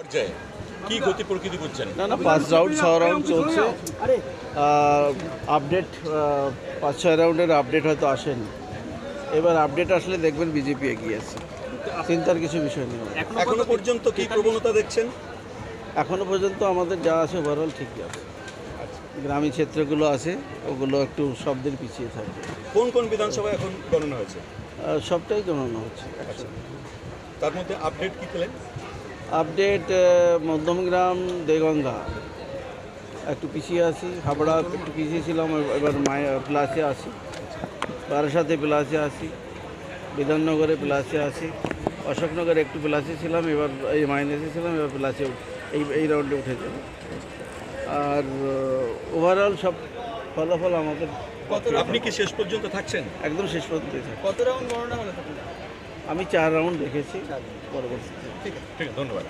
পর্যায়ে কি গতি প্রকৃতি করছেন না না পাঁচ রাউন্ড ছ রাউন্ড চলছে। আপডেট পাঁচ ছয় রাউন্ডের আপডেট হয়তো আসেনি। এবার আপডেট আসলে দেখবেন বিজেপি এগিয়ে আছে। চিন্তার কিছু বিষয় নেই। এখনও পর্যন্ত কি প্রবণতা দেখছেন? এখনও পর্যন্ত আমাদের যা আছে ওভারঅল ঠিকই আছে। গ্রামীণ ক্ষেত্রগুলো আছে ওগুলো একটু শব্দের পিছিয়ে থাকবে কোন কোন বিধানসভা এখন গণনা হয়েছে? সবটাই গণনা হচ্ছে। তার মধ্যে আপডেট কি পেলেন? আপডেট মধ্যমগ্রাম দেগঙ্গা। একটু পিছিয়ে আসি হাবড়া একটু পিছিয়ে ছিলাম এবার মায়া প্লাসে আসি বারাসাতে প্লাসে আসি বিধাননগরে প্লাসে আসি অশোকনগরে একটু প্লাসে ছিলাম এবার এই মাইনাসে ছিলাম এবার প্লাসে এই এই রাউন্ডে উঠে যাব। আর ওভারঅল সব ফলাফল আমাদের আপনি কি শেষ পর্যন্ত থাকছেন? একদম শেষ পর্যন্ত কত রাউন্ড গণনা হলো? আমি চার রাউন্ড দেখেছি পরবর্তীতে। ঠিক আছে ধন্যবাদ।